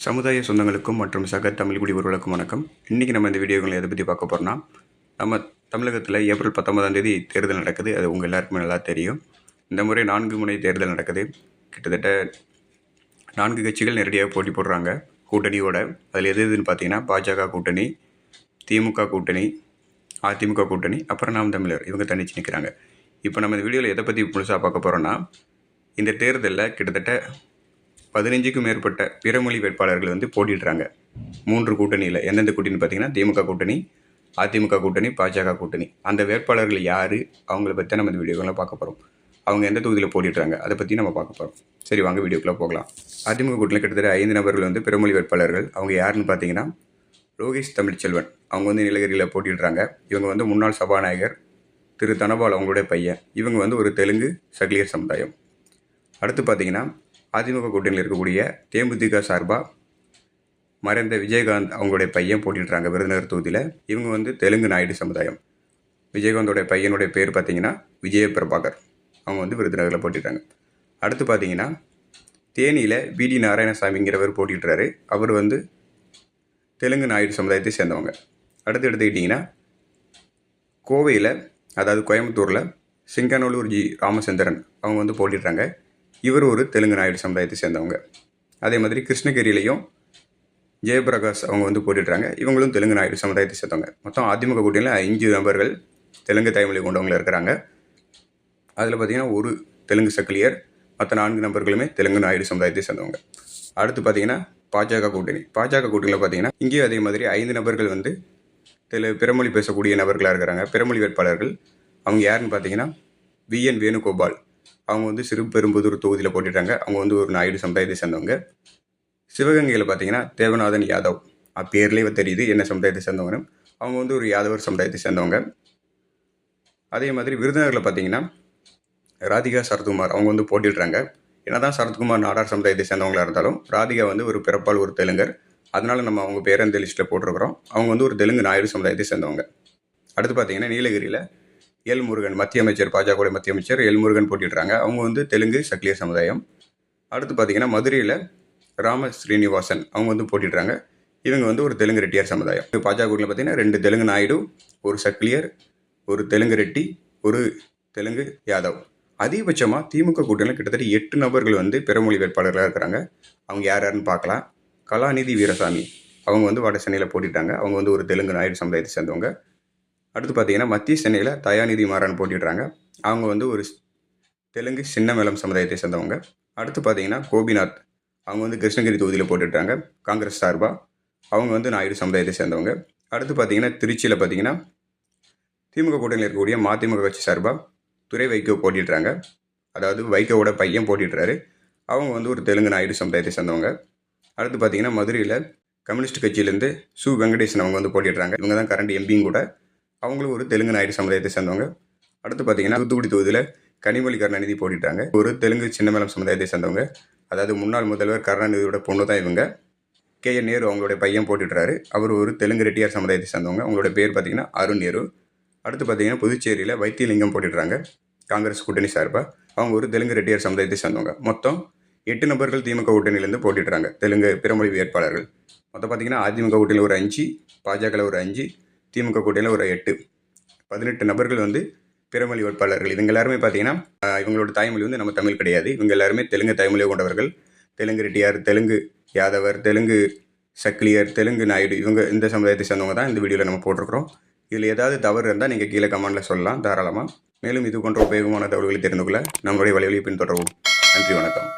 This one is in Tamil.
சமுதாய சொந்தங்களுக்கும் மற்றும் சக தமிழ் குடிவர்களுக்கும் வணக்கம். இன்றைக்கி நம்ம இந்த வீடியோகளை எதை பற்றி பார்க்க போகிறோம்னா நம்ம தமிழகத்தில் ஏப்ரல் பத்தொன்பதாம் தேதி தேர்தல் நடக்குது. அது உங்கள் எல்லாருக்குமே நல்லா தெரியும். இந்த முறை நான்கு முனை தேர்தல் நடக்குது. கிட்டத்தட்ட நான்கு கட்சிகள் நேரடியாக போட்டி போடுறாங்க. கூட்டணியோட அதில் எது எதுன்னு பார்த்தீங்கன்னா பாஜக கூட்டணி திமுக கூட்டணி அதிமுக கூட்டணி அப்புறம் நாம் தமிழர். இவங்க தனிச்சு நிற்கிறாங்க இப்போ நம்ம இந்த வீடியோவில் எதை பற்றி முழுசாக பார்க்க போகிறோன்னா இந்த தேர்தலில் கிட்டத்தட்ட பதினஞ்சுக்கும் மேற்பட்ட பிறமொழி வேட்பாளர்கள் வந்து போட்டிடுறாங்க மூன்று கூட்டணியில் எந்தெந்த கூட்டணி பார்த்தீங்கன்னா திமுக கூட்டணி அதிமுக கூட்டணி பாஜக கூட்டணி. அந்த வேட்பாளர்கள் யார்? அவங்கள பற்றி நம்ம இந்த வீடியோக்கெல்லாம் பார்க்க போகிறோம் அவங்க எந்த தொகுதியில் போட்டிடுறாங்க அதை பற்றி நம்ம பார்க்க போகிறோம் சரி வாங்க வீடியோக்குள்ளே போகலாம். அதிமுக கூட்டணியில் கிட்டத்தட்ட ஐந்து நபர்கள் வந்து பிறமொழி வேட்பாளர்கள். அவங்க யாருன்னு பார்த்தீங்கன்னா லோகேஷ் தமிழ்ச்செல்வன். அவங்க வந்து நீலகிரியில் போட்டிடுறாங்க இவங்க வந்து முன்னாள் சபாநாயகர் திரு தனபால் அவங்களுடைய பையன். இவங்க வந்து ஒரு தெலுங்கு சக்லியர் சமுதாயம். அடுத்து பார்த்தீங்கன்னா அதிமுக கூட்டணியில் இருக்கக்கூடிய தேமுதிக சார்பாக மறைந்த விஜயகாந்த் அவங்களுடைய பையன் போட்டிடுறாங்க விருதுநகர் தொகுதியில். இவங்க வந்து தெலுங்கு நாயுடு சமுதாயம். விஜயகாந்தோடைய பையனுடைய பேர் பார்த்தீங்கன்னா விஜய பிரபாகர். அவங்க வந்து விருதுநகரில் போட்டிடுறாங்க அடுத்து பார்த்தீங்கன்னா தேனியில் பிடி நாராயணசாமிங்கிறவர் போட்டிடுறாரு அவர் வந்து தெலுங்கு நாயுடு சமுதாயத்தை சேர்ந்தவங்க. அடுத்து எடுத்துக்கிட்டிங்கன்னா கோவையில் அதாவது கோயம்புத்தூரில் சிங்கநல்லூர் ஜி ராமச்சந்திரன் அவங்க வந்து போட்டிடுறாங்க இவர் ஒரு தெலுங்கு நாயுடு சமுதாயத்தை சேர்ந்தவங்க. அதே மாதிரி கிருஷ்ணகிரியிலையும் ஜெயபிரகாஷ் அவங்க வந்து போட்டிடுறாங்க. இவங்களும் தெலுங்கு நாயுடு சமுதாயத்தை சேர்ந்தவங்க. மொத்தம் அதிமுக கூட்டணியில் அஞ்சு நபர்கள் தெலுங்கு தாய்மொழி கொண்டவங்கள இருக்கிறாங்க. அதில் பார்த்தீங்கன்னா ஒரு தெலுங்கு சக்கிலியர் மற்ற நான்கு நபர்களுமே தெலுங்கு நாயுடு சமுதாயத்தை சேர்ந்தவங்க. அடுத்து பார்த்தீங்கன்னா பாஜக கூட்டணி. பாஜக கூட்டணியில் பார்த்தீங்கன்னா இங்கேயும் அதே மாதிரி ஐந்து நபர்கள் வந்து தெலு பிறமொழி பேசக்கூடிய நபர்களாக இருக்கிறாங்க. பிறமொழி வேட்பாளர்கள். அவங்க யாருன்னு பார்த்தீங்கன்னா வி என் வேணுகோபால். அவங்க வந்து சிறுபெரும்புதூர் தொகுதியில் போட்டிடுறாங்க அவங்க வந்து ஒரு நாயுடு சமுதாயத்தை சேர்ந்தவங்க. சிவகங்கையில் பார்த்தீங்கன்னா தேவநாதன் யாதவ். பேர்லேயே தெரியுது என்ன சமுதாயத்தை சேர்ந்தவங்க அவங்க வந்து ஒரு யாதவர் சமுதாயத்தை சேர்ந்தவங்க. அதே மாதிரி விருதுநகரில் பார்த்தீங்கன்னா ராதிகா சரத்குமார் அவங்க வந்து போட்டிடுறாங்க என்ன தான் சரத்குமார் நாடார் சமுதாயத்தை சேர்ந்தவங்களாக இருந்தாலும் ராதிகா வந்து ஒரு பிறப்பால் ஒரு தெலுங்கர். அதனால் நம்ம அவங்க பேர் இந்த லிஸ்ட்டில் போட்டிருக்கிறோம். அவங்க வந்து ஒரு தெலுங்கு நாயுடு சமுதாயத்தை சேர்ந்தவங்க. அடுத்து பார்த்தீங்கன்னா நீலகிரியில் எல் முருகன் மத்திய அமைச்சர் பாஜக மத்திய அமைச்சர் எல் முருகன் போட்டிடுறாங்க அவங்க வந்து தெலுங்கு சக்லிய சமுதாயம். அடுத்து பார்த்தீங்கன்னா மதுரையில் ராம ஸ்ரீனிவாசன் அவங்க வந்து போட்டிடுறாங்க இவங்க வந்து ஒரு தெலுங்கு ரெட்டியார் சமுதாயம். பாஜக கூட்டில் பார்த்தீங்கன்னா ரெண்டு தெலுங்கு நாயுடு ஒரு சக்லியர் ஒரு தெலுங்கு ரெட்டி ஒரு தெலுங்கு யாதவ். அதிகபட்சமாக திமுக கூட்டணியில் கிட்டத்தட்ட எட்டு நபர்கள் வந்து பிறமொழி வேட்பாளர்களாக இருக்கிறாங்க. அவங்க யார் யாருன்னு பார்க்கலாம் கலாநிதி வீரசாமி அவங்க வந்து வட சென்னையில் போட்டிட்டாங்க அவங்க வந்து ஒரு தெலுங்கு நாயுடு சமுதாயத்தை சேர்ந்தவங்க. அடுத்து பார்த்தீங்கன்னா மத்திய சென்னையில் தயாநிதி மாறன் போட்டிடுறாங்க அவங்க வந்து ஒரு தெலுங்கு சின்னமேளம் சமுதாயத்தை சேர்ந்தவங்க. அடுத்து பார்த்தீங்கன்னா கோபிநாத். அவங்க வந்து கிருஷ்ணகிரி தொகுதியில் போட்டுட்டாங்க காங்கிரஸ் சார்பாக அவங்க வந்து நாயுடு சமுதாயத்தை சேர்ந்தவங்க. அடுத்து பார்த்தீங்கன்னா திருச்சியில் பார்த்தீங்கன்னா திமுக கூட்டணியில் இருக்கக்கூடிய மதிமுக கட்சி சார்பாக துறை வைகோ போட்டிடுறாங்க அதாவது வைகோவோட பையன் போட்டிடுறாரு அவங்க வந்து ஒரு தெலுங்கு நாயுடு சமுதாயத்தை சேர்ந்தவங்க. அடுத்து பார்த்தீங்கன்னா மதுரையில் கம்யூனிஸ்ட் கட்சியிலேருந்து சு வெங்கடேசன் அவங்க வந்து போட்டிடுறாங்க இவங்க தான் கரண்ட் எம்பியும் கூட. அவங்களும் ஒரு தெலுங்கு நாயுடு சமுதாயத்தை சேர்ந்தவங்க. அடுத்து பார்த்தீங்கன்னா தூத்துக்குடி தொகுதியில் கனிமொழி கருணாநிதி போட்டிட்டாங்க. ஒரு தெலுங்கு சின்னமேளம் சமுதாயத்தை சேர்ந்தவங்க. அதாவது முன்னாள் முதல்வர் கருணாநிதியோட பொண்ணு தான் இவங்க. கே. என். நேரு அவங்களுடைய பையன் போட்டுடுறாரு. அவர் ஒரு தெலுங்கு ரெட்டியார் சமுதாயத்தை சேர்ந்தவங்க. அவங்களோட பேர் பார்த்தீங்கன்னா அருண் நேரு. அடுத்து பார்த்தீங்கன்னா புதுச்சேரியில் வைத்தியலிங்கம் போட்டுடுறாங்க. காங்கிரஸ் கூட்டணி சார்பாக அவங்க ஒரு தெலுங்கு ரெட்டியார் சமுதாயத்தை சேர்ந்தவங்க. மொத்தம் எட்டு நபர்கள் திமுக கூட்டணியிலேருந்து போட்டிடுறாங்க. தெலுங்கு பிறமொழி வேட்பாளர்கள். மொத்தம் பார்த்தீங்கன்னா அதிமுக கூட்டணியில் ஒரு அஞ்சு பாஜகவில் ஒரு அஞ்சு திமுக கூட்டணியில் ஒரு எட்டு. பதினெட்டு நபர்கள் வந்து பிறமொழி வேட்பாளர்கள். இவங்க எல்லாருமே பார்த்தீங்கன்னா இவங்களோட தாய்மொழி வந்து நம்ம தமிழ் கிடையாது. இவங்க எல்லாருமே தெலுங்கு தாய்மொழியை கொண்டவர்கள். தெலுங்கு ரெட்டியார் தெலுங்கு யாதவர் தெலுங்கு சக்லியர் தெலுங்கு நாயுடு இவங்க இந்த சமுதாயத்தை சேர்ந்தவங்க தான் இந்த வீடியோவில் நம்ம போட்டிருக்கிறோம். இதில் ஏதாவது தவறு இருந்தால் நீங்கள் கீழே கமெண்டில் சொல்லலாம் தாராளமாக மேலும் இது போன்ற உபயோகமான தகவல்களை தெரிந்து கொள்ள நம்மளுடைய வழிவழியை பின்தொடரவும். நன்றி வணக்கம்.